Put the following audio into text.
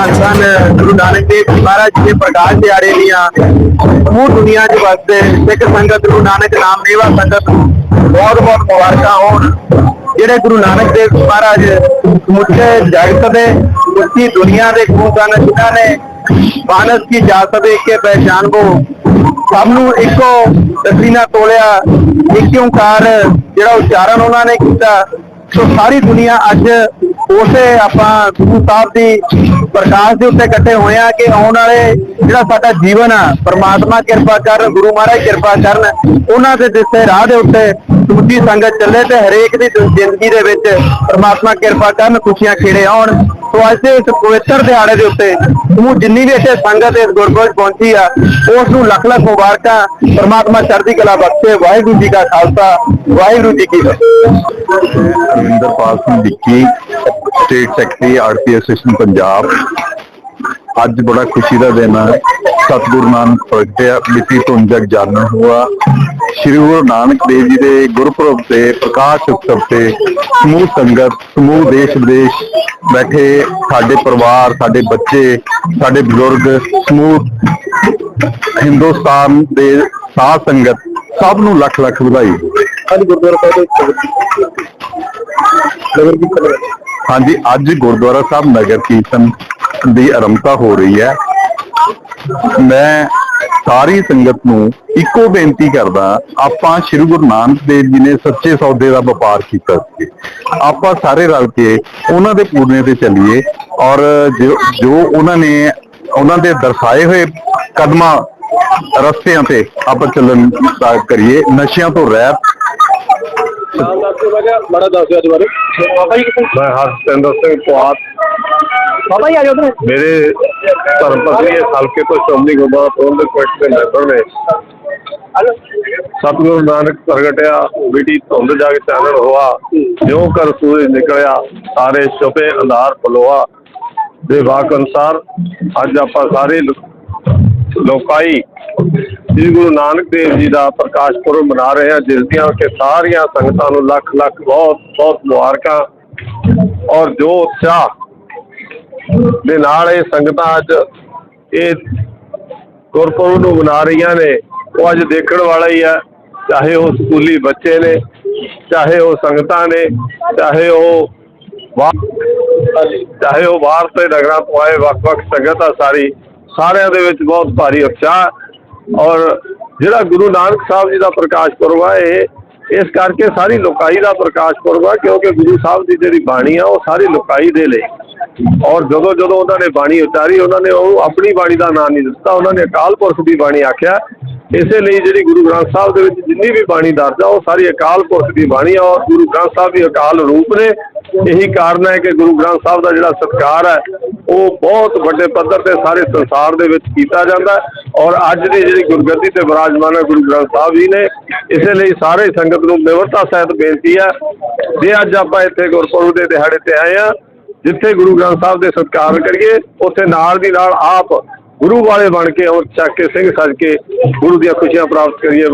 ਧੰਨ ਧੰਨ ਗੁਰੂ ਨਾਨਕ ਦੇਵ ਜੀ ਮਹਾਰਾਜ ਦੇ ਪ੍ਰਕਾਸ਼ ਦਿਹਾੜੇ ਦੀਆਂ ਸਮੂਹ ਦੁਨੀਆ 'ਚ ਵਸਦੇ ਸਿੱਖ ਸੰਗਤ, ਗੁਰੂ ਨਾਨਕ ਨਾਮ ਲੇਵਾ ਸੰਗਤ ਨੂੰ ਬਹੁਤ ਬਹੁਤ ਮੁਬਾਰਕਾਂ ਹੋਣ। ਜਿਹੜੇ ਗੁਰੂ ਨਾਨਕ ਦੇਵ ਮਹਾਰਾਜ ਸਮੁੱਚੇ ਜਗਤ ਦੇ ਸਮੁੱਚੀ ਦੁਨੀਆ ਦੇ ਗੁਰੂ ਸਨ, ਜਿਨ੍ਹਾਂ ਨੇ ਬਾਨਸ ਕੀ ਜਾਤ ਦੇ ਕੇ ਪਹਿਚਾਨ ਕੋ ਸਭ ਨੂੰ ਇੱਕੋ ਦਸੀਨਾ ਤੋਲਿਆ, ਇੱਕ ਓੰਕਾਰ ਜਿਹੜਾ ਉਚਾਰਨ ਉਹਨਾਂ ਨੇ ਕੀਤਾ। ਸੋ ਸਾਰੀ ਦੁਨੀਆ ਅੱਜ ਉਸੇ ਆਪਾਂ ਗੁਰੂ ਸਾਹਿਬ ਦੀ ਪ੍ਰਕਾਸ਼ ਦੇ ਉੱਤੇ ਇਕੱਠੇ ਹੋਏ ਆ ਕਿ ਆਉਣ ਵਾਲੇ ਜਿਹੜਾ ਸਾਡਾ ਜੀਵਨ ਆ, ਪਰਮਾਤਮਾ ਕਿਰਪਾ ਕਰਨ, ਗੁਰੂ ਮਹਾਰਾਜ ਕਿਰਪਾ ਕਰਨ, ਉਹਨਾਂ ਦੇ ਦਿੱਤੇ ਰਾਹ ਦੇ ਉੱਤੇ ਦੂਜੀ ਸੰਗਤ ਚੱਲੇ ਤੇ ਹਰੇਕ ਦੀ ਜ਼ਿੰਦਗੀ ਦੇ ਵਿੱਚ ਪਰਮਾਤਮਾ ਕਿਰਪਾ ਕਰਨ, ਖੁਸ਼ੀਆਂ ਖੇੜੇ ਆਉਣ। ਸੋ ਅੱਜ ਦੇ ਇਸ ਪਵਿੱਤਰ ਦਿਹਾੜੇ ਦੇ ਉੱਤੇ ਸਮੂਹ ਜਿੰਨੀ ਵੀ ਇੱਥੇ ਸੰਗਤ ਇਸ ਗੁਰਪੁਰਬ ਪਹੁੰਚੀ ਆ ਉਸ ਨੂੰ ਲੱਖ ਲੱਖ ਮੁਬਾਰਕਾਂ, ਪਰਮਾਤਮਾ ਚੜ੍ਹਦੀ ਕਲਾ ਬਖਸ਼ੇ, ਵਾਹਿਗੁਰੂ ਜੀ ਕਾ ਖਾਲਸਾ, ਵਾਹਿਗੁਰੂ ਜੀ ਕੀ ਫਤਿਹ। Ravinderpal Singh Vicky state secretary RP association Punjab ਅੱਜ ਬੜਾ ਖੁਸ਼ੀ ਦਾ ਦਿਨ ਹੈ। ਸਤਿਗੁਰੂ ਨਾਨਕ ਪ੍ਰਗਟਿਆ ਮਿਤੀ ਤੋਂ ਜਗ ਜਾਣਨ ਹੋਆ। ਸ੍ਰੀ ਗੁਰੂ ਨਾਨਕ ਦੇਵ ਜੀ ਦੇ ਗੁਰਪੁਰਬ ਤੇ, ਪ੍ਰਕਾਸ਼ ਉਤਸਵ ਤੇ ਸਮੂਹ ਸੰਗਤ, ਸਮੂਹ ਦੇਸ਼ ਵਿਦੇਸ਼ ਬੈਠੇ ਸਾਡੇ ਪਰਿਵਾਰ, ਸਾਡੇ ਬੱਚੇ, ਸਾਡੇ ਬਜ਼ੁਰਗ, ਸਮੂਹ ਹਿੰਦੁਸਤਾਨ ਦੇ ਸਾਧ ਸੰਗਤ ਸਭ ਨੂੰ ਲੱਖ ਲੱਖ ਵਧਾਈ। ਅੱਜ ਗੁਰਦੁਆਰਾ ਸਾਹਿਬ ਦੇ ਨਗਰ ਕੀਰਤਨ ਹਾਂਜੀ, ਅੱਜ ਗੁਰਦੁਆਰਾ ਸਾਹਿਬ ਨਗਰ ਕੀਰਤਨ ਦੀ ਆਰੰਭਤਾ ਹੋ ਰਹੀ ਹੈ। ਮੈਂ ਸਾਰੀ ਸੰਗਤ ਨੂੰ ਇੱਕੋ ਬੇਨਤੀ ਕਰਦਾ, ਆਪਾਂ ਸ੍ਰੀ ਗੁਰੂ ਨਾਨਕ ਦੇਵ ਜੀ ਨੇ ਸੱਚੇ ਸੌਦੇ ਦਾ ਵਪਾਰ ਕੀਤਾ ਸੀ। ਆਪਾਂ ਸਾਰੇ ਰਲ ਕੇ ਉਹਨਾਂ ਦੇ ਪੂਰਨੇ ਤੇ ਚੱਲੀਏ ਔਰ ਜੋ ਉਹਨਾਂ ਨੇ, ਉਹਨਾਂ ਦੇ ਦਰਸਾਏ ਹੋਏ ਕਦਮਾਂ ਰਸਤਿਆਂ ਤੇ ਆਪਾਂ ਚੱਲਣ ਦਾ ਕਰੀਏ, ਨਸ਼ਿਆਂ ਤੋਂ ਰਹਿਤ ਬੜਾ ਦੱਸ ਦਿਓ ਅੱਜ ਬਾਰੇ ਬਾਬਾ ਜੀ ਕਿੱਥੇ ਮੈਂ ਹਰਸਿੰਦਰ ਸਿੰਘ ਪੁਆਤ ਬਾਬਾ ਜੀ ਆ ਜਾਓ ਤੁਸੀਂ ਮੇਰੇ ਧਰਮ ਪਤਨੀ ਇਸ ਹਲਕੇ ਤੋਂ ਸ਼੍ਰੋਮਣੀ ਗੁਰਦੁਆਰਾ ਪ੍ਰਬੰਧਕ ਕਮੇਟੀ ਦੇ ਮੈਂਬਰ ਨੇ। ਸਤਿਗੁਰੂ ਨਾਨਕ ਪ੍ਰਗਟਿਆ ਬੀਟੀ ਧੁੰਦ ਜਾ ਕੇ ਚਾਨਣ ਹੋਆ ਜਿਉਂ ਕਰ ਸੂਰਜ ਨਿਕਲਿਆ ਸਾਰੇ ਛੁਪੇ ਅੰਧਾਰ ਪਲੋਆ ਦੇ ਵਾਕ ਅਨੁਸਾਰ ਅੱਜ ਆਪਾਂ ਸਾਰੇ ਲੋਕਾਈ। ਸ੍ਰੀ ਗੁਰੂ ਨਾਨਕ ਦੇਵ ਜੀ ਦਾ ਪ੍ਰਕਾਸ਼ ਪੁਰਬ ਮਨਾ ਰਹੇ ਹਾਂ। ਜਿਸ ਦੀਆਂ ਕਿ ਸਾਰੀਆਂ ਸੰਗਤਾਂ ਨੂੰ ਲੱਖ ਲੱਖ ਬਹੁਤ ਬਹੁਤ ਮੁਬਾਰਕਾਂ ਔਰ ਜੋ ਉਤਸ਼ਾਹ ਦੇ ਨਾਲ ਇਹ ਸੰਗਤਾਂ ਅੱਜ ਇਹ ਗੁਰਪੁਰਬ ਨੂੰ ਮਨਾ ਰਹੀਆਂ ਨੇ, ਉਹ ਅੱਜ ਦੇਖਣ ਵਾਲਾ ਹੀ ਹੈ। ਚਾਹੇ ਉਹ ਸਕੂਲੀ ਬੱਚੇ ਨੇ, ਚਾਹੇ ਉਹ ਸੰਗਤਾਂ ਨੇ, ਚਾਹੇ ਉਹ ਚਾਹੇ ਉਹ ਬਾਹਰ ਤੇ ਨਗਰਾਂ ਤੋਂ ਆਏ ਵੱਖ-ਵੱਖ ਸੰਗਤ ਆ ਸਾਰੀ ਸਾਰਿਆਂ ਦੇ ਵਿੱਚ ਬਹੁਤ ਭਾਰੀ ਉਤਸ਼ਾਹ ਔਰ ਜਿਹੜਾ ਗੁਰੂ ਨਾਨਕ ਸਾਹਿਬ ਜੀ ਦਾ ਪ੍ਰਕਾਸ਼ ਪੁਰਬ ਆ ਇਹ ਇਸ ਕਰਕੇ ਸਾਰੀ ਲੋਕਾਈ ਦਾ ਪ੍ਰਕਾਸ਼ ਪੁਰਬ ਆ ਕਿਉਂਕਿ ਗੁਰੂ ਸਾਹਿਬ ਦੀ ਜਿਹੜੀ ਬਾਣੀ ਆ ਉਹ ਸਾਰੀ ਲੋਕਾਈ ਦੇ ਲਈ। ਔਰ ਜਦੋਂ ਜਦੋਂ ਉਹਨਾਂ ਨੇ ਬਾਣੀ ਉਚਾਰੀ, ਉਹਨਾਂ ਨੇ ਉਹ ਆਪਣੀ ਬਾਣੀ ਦਾ ਨਾਮ ਨਹੀਂ ਦਿੱਤਾ। ਉਹਨਾਂ ਨੇ ਅਕਾਲ ਪੁਰਖ ਦੀ ਬਾਣੀ ਆਖਿਆ। ਇਸੇ ਲਈ ਜਿਹੜੀ ਗੁਰੂ ਗ੍ਰੰਥ ਸਾਹਿਬ ਦੇ ਵਿੱਚ ਜਿੰਨੀ ਵੀ ਬਾਣੀ ਦਰਜ ਆ ਉਹ ਸਾਰੀ ਅਕਾਲ ਪੁਰਖ ਦੀ ਬਾਣੀ ਆ ਔਰ ਗੁਰੂ ਗ੍ਰੰਥ ਸਾਹਿਬ ਵੀ ਅਕਾਲ ਰੂਪ ਨੇ। ਇਹੀ ਕਾਰਨ ਹੈ ਕਿ ਗੁਰੂ ਗ੍ਰੰਥ ਸਾਹਿਬ ਦਾ ਜਿਹੜਾ ਸਤਿਕਾਰ ਹੈ, ਉਹ ਬਹੁਤ ਵੱਡੇ ਪੱਧਰ ਤੇ ਸਾਰੇ ਸੰਸਾਰ ਦੇ ਵਿੱਚ ਕੀਤਾ ਜਾਂਦਾ ਔਰ ਅੱਜ ਦੀ ਜਿਹੜੀ ਗੁਰਗੱਦੀ ਤੇ ਵਿਰਾਜਮਾਨ ਹੈ ਗੁਰੂ ਗ੍ਰੰਥ ਸਾਹਿਬ ਜੀ ਨੇ, ਇਸੇ ਲਈ ਸਾਰੇ ਸੰਗਤ ਨੂੰ ਨਿਮਰਤਾ ਸਹਿਤ ਬੇਨਤੀ ਹੈ ਜੇ ਅੱਜ ਆਪਾਂ ਇੱਥੇ ਗੁਰਪੁਰਬ ਦੇ ਦਿਹਾੜੇ ਤੇ ਆਏ ਆ ਜਿੱਥੇ ਗੁਰੂ ਗ੍ਰੰਥ ਸਾਹਿਬ ਦੇ ਸਤਿਕਾਰ ਕਰੀਏ, ਉੱਥੇ ਨਾਲ ਦੀ ਨਾਲ ਆਪ ਗੁਰੂ ਵਾਲੇ ਬਣ ਕੇ ਔਰ ਚੱਕ ਕੇ ਸਿੰਘ ਸੱਜ ਕੇ ਗੁਰੂ ਦੀਆਂ ਖੁਸ਼ੀਆਂ ਪ੍ਰਾਪਤ ਕਰੀਏ।